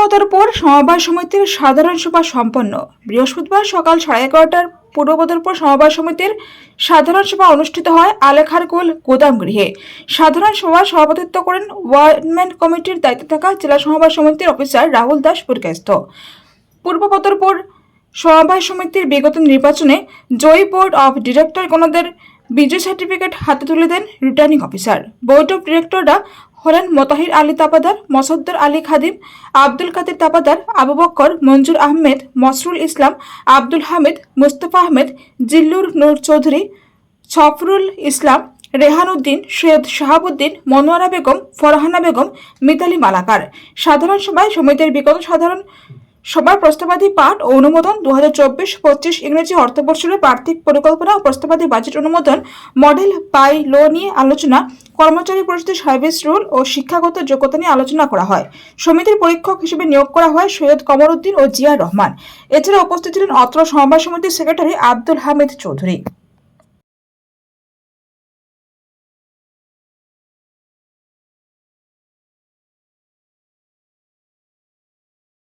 বদরপুর সমবায় সমিতির সাধারণ সভা সম্পন্ন। বৃহস্পতিবার সকাল সাড়ে এগারোটার পূর্ব বদরপুর সমবায় সমিতির সাধারণ সভা অনুষ্ঠিত হয় আলেখারকুল গোদাম গৃহে। সাধারণ সভায় সভাপতিত্ব করেন ওয়ার্ডম্যান কমিটির দায়িত্বে থাকা জেলা সমবায় সমিতির অফিসার রাহুল দাস পুরকাস্ত পূর্ব বদরপুর সমবায় সমিতির বিগত নির্বাচনে জয়ী বোর্ড অফ ডিরেক্টরগণদের বিজয় সার্টিফিকেট হাতে তুলে দেন রিটার্নিং অফিসার। বোর্ড অফ ডিরেক্টররা হলেন মোতাহির আলী তাপাদার, মসদ্দর আলী খাদিম, আব্দুল কাদের তাপাদার, আবু বক্কর, মঞ্জুর আহমেদ মসরুল ইসলাম, আব্দুল হামিদ, মুস্তফা আহমেদ, জিল্লুর নূর চৌধুরী ছফরুল ইসলাম, রেহানুদ্দিন, সৈয়দ শাহাবুদ্দিন, মনোয়ারা বেগম, ফরহানা বেগম, মিতালি মালাকার। সাধারণ সভায় সমিতির বিগত সাধারণ সবার প্রস্তাবাদী পাঠ ও অনুমোদন দু হাজার চব্বিশ পঁচিশ ইংরেজি অর্থবর্ষের আর্থিক পরিকল্পনা ও প্রস্তাবাদী বাজেট অনুমোদন মডেল পাই লো নিয়ে আলোচনা, কর্মচারী পরিষদের সার্ভিস রুল ও শিক্ষাগত যোগ্যতা নিয়ে আলোচনা করা হয়। সমিতির পরীক্ষক হিসেবে নিয়োগ করা হয় সৈয়দ কমরউদ্দিন ও জিয়া রহমান। এছাড়া উপস্থিত ছিলেন অত্র সমবায় সমিতির সেক্রেটারি আব্দুল হামিদ চৌধুরী।